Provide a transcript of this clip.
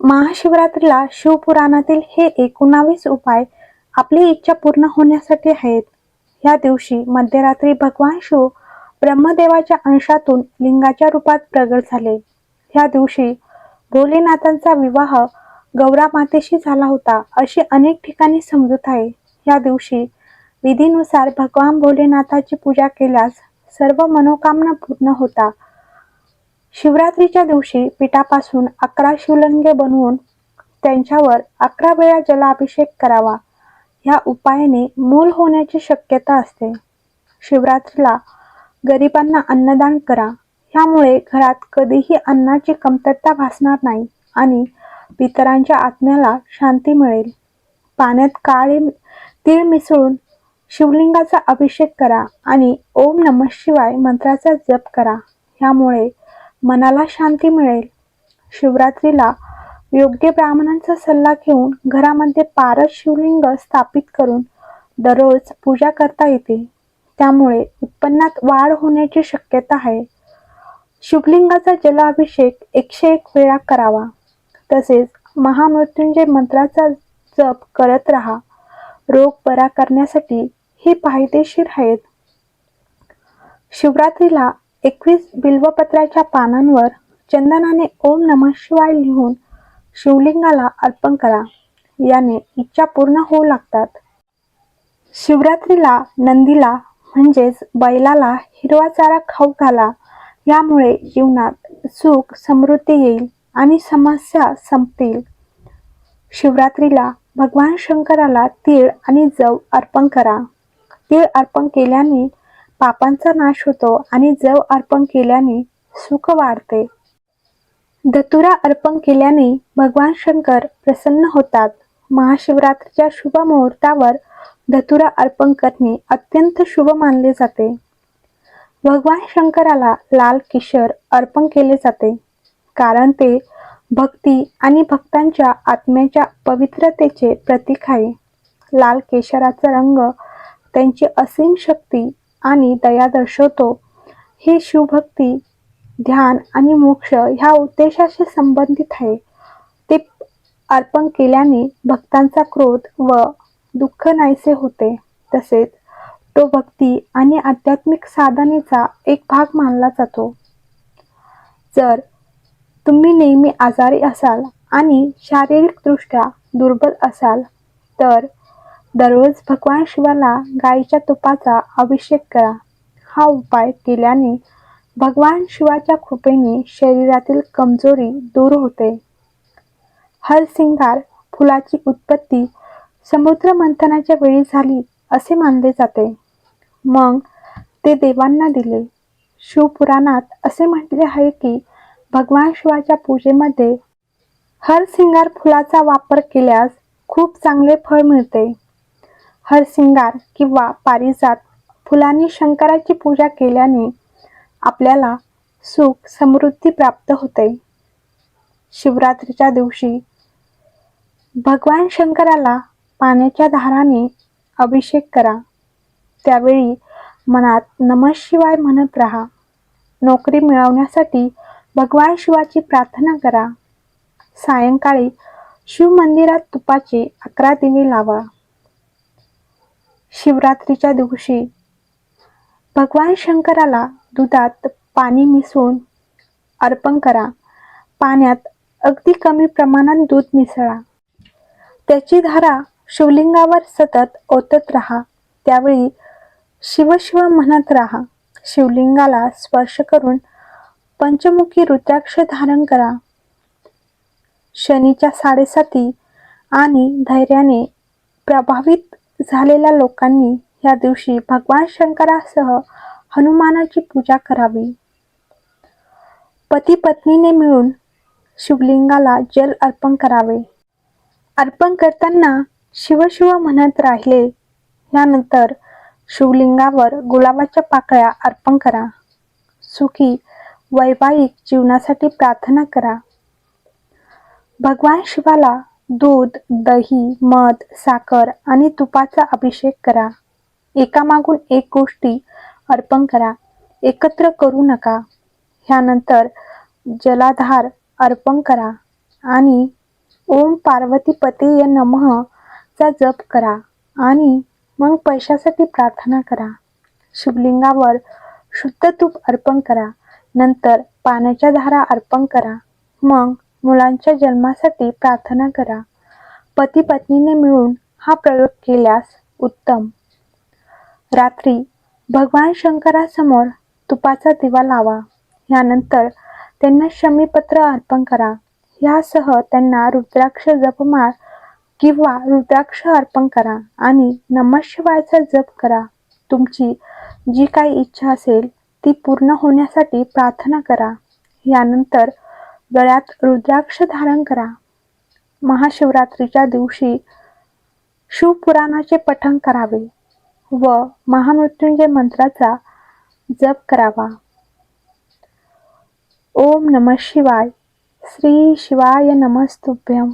महाशिवरात्रीला शिवपुराणातील हे एकोणावीस उपाय आपली इच्छा पूर्ण होण्यासाठी आहेत. या दिवशी मध्यरात्री भगवान शिव ब्रह्मदेवाच्या अंशातून लिंगाच्या रूपात प्रगट झाले. या दिवशी भोलेनाथांचा विवाह गौरा मातेशी झाला होता अशी अनेक ठिकाणी समजूत आहे. या दिवशी विधीनुसार भगवान भोलेनाथाची पूजा केल्यास सर्व मनोकामना पूर्ण होता. शिवरात्रीच्या दिवशी पिठापासून अकरा शिवलिंगे बनवून त्यांच्यावर अकरा वेळा जलाभिषेक करावा ह्या उपायाने मूल होण्याची शक्यता असते. शिवरात्रीला गरिबांना अन्नदान करा. ह्यामुळे घरात कधीही अन्नाची कमतरता भासणार नाही आणि पितरांच्या आत्म्याला शांती मिळेल. पाण्यात काळे तीळ मिसळून शिवलिंगाचा अभिषेक करा आणि ओम नमः शिवाय मंत्राचा जप करा. ह्यामुळे मनाला शांती मिळेल. शिवरात्रीला योग्य ब्राह्मणांचा सल्ला घेऊन घरामध्ये पारस शिवलिंग स्थापित करून दररोज पूजा करता येते. त्यामुळे उत्पन्नात वाढ होण्याची शक्यता आहे. शिवलिंगाचा जलाभिषेक एकशे एक वेळा करावा. तसेच महामृत्युंजय मंत्राचा जप करत राहा. रोग बरा करण्यासाठी ही फायदेशीर आहेत. शिवरात्रीला एकवीस बिल्वपत्राच्या पानांवर चंदनाने ओम नमः शिवाय लिहून शिवलिंगाला अर्पण करा. याने इच्छा पूर्ण होऊ लागतात. शिवरात्रीला नंदीला म्हणजेच बैलाला हिरवा चारा खाऊ घाला. यामुळे जीवनात सुख समृद्धी येईल आणि समस्या संपतील. शिवरात्रीला भगवान शंकराला तीळ आणि जव अर्पण करा. तीळ अर्पण केल्याने पापांचा नाश होतो आणि जव अर्पण केल्याने सुख वाढते. धतुरा अर्पण केल्याने भगवान शंकर प्रसन्न होतात. महाशिवरात्रीच्या शुभ मुहूर्तावर धतुरा अर्पण करणे अत्यंत शुभ मानले जाते. भगवान शंकराला लाल किशोर अर्पण केले जाते. कारण ते भक्ती आणि भक्तांच्या आत्म्याच्या पवित्रतेचे प्रतीक आहे. लाल केशराचा रंग त्यांची असीम शक्ती आणि दया दर्शवतो. ही शिवभक्ती ध्यान आणि मोक्ष ह्या उद्देशाशी संबंधित आहे. ते अर्पण केल्याने भक्तांचा क्रोध व दुःख नाहीसे होते. तसेच तो भक्ती आणि आध्यात्मिक साधनेचा एक भाग मानला जातो. जर तुम्ही नेहमी आजारी असाल आणि शारीरिकदृष्ट्या दुर्बल असाल तर दररोज भगवान शिवाला गाईच्या तुपाचा अभिषेक करा. हा उपाय केल्याने भगवान शिवाच्या कृपेने शरीरातील कमजोरी दूर होते. हरसिंगार फुलाची उत्पत्ती समुद्र मंथनाच्या वेळी झाली असे मानले जाते. मग ते देवांना दिले. शिवपुराणात असे म्हटले आहे की भगवान शिवाच्या पूजेमध्ये हरसिंगार फुलाचा वापर केल्यास खूप चांगले फळ मिळते. हरसिंगार किंवा पारिजात फुलांनी शंकराची पूजा केल्याने आपल्याला सुख समृद्धी प्राप्त होते. शिवरात्रीच्या दिवशी भगवान शंकराला पाण्याच्या धाराने अभिषेक करा. त्यावेळी मनात नमः शिवाय म्हणत राहा. नोकरी मिळवण्यासाठी भगवान शिवाची प्रार्थना करा. सायंकाळी शिव मंदिरात तुपाचे अकरा दिवे लावा. शिवरात्रीच्या दिवशी. भगवान शंकराला दुधात पाणी मिसळून अर्पण करा. पाण्यात अगदी कमी प्रमाणात दूध मिसळा. त्याची धारा शिवलिंगावर सतत ओतत राहा. त्यावेळी शिवशिव म्हणत राहा. शिवलिंगाला स्पर्श करून पंचमुखी रुद्राक्ष धारण करा. शनीच्या साडेसाती आणि धैर्याने प्रभावित झालेल्या लोकांनी या दिवशी भगवान शंकरासह हनुमानाची पूजा करावी. पती पत्नीने मिळून शिवलिंगाला जल अर्पण करावे. अर्पण करताना शिवशिव म्हणत राहिले यानंतर शिवलिंगावर गुलाबाच्या पाकळ्या अर्पण करा. सुखी वैवाहिक जीवनासाठी प्रार्थना करा. भगवान शिवाला दूध दही मध साखर आणि तुपाचा अभिषेक करा. एकामागून एक गोष्टी अर्पण करा. एकत्र करू नका. ह्यानंतर जलाधार अर्पण करा आणि ओम पार्वतीपतीय नमः चा जप करा आणि मग पैशासाठी प्रार्थना करा. शिवलिंगावर शुद्ध तूप अर्पण करा. नंतर पाण्याच्या धारा अर्पण करा. मग मुलांच्या जन्मासाठी प्रार्थना करा. पती पत्नीने मिळून हा प्रयोग केल्यास उत्तम. रात्री भगवान शंकरासमोर तुपाचा दिवा लावा. यानंतर त्यांना शमीपत्र अर्पण करा. यासह त्यांना रुद्राक्ष जपमाळ किंवा रुद्राक्ष अर्पण करा आणि नमशिवायचा जप करा. तुमची जी काही इच्छा असेल ती पूर्ण होण्यासाठी प्रार्थना करा. यानंतर गळ्यात रुद्राक्ष धारण करा. महाशिवरात्रीच्या दिवशी शिवपुराणाचे पठण करावे व महामृत्युंजय मंत्राचा जप करावा. ओम नम शिवाय. श्री शिवाय नमस्तुभ्यम.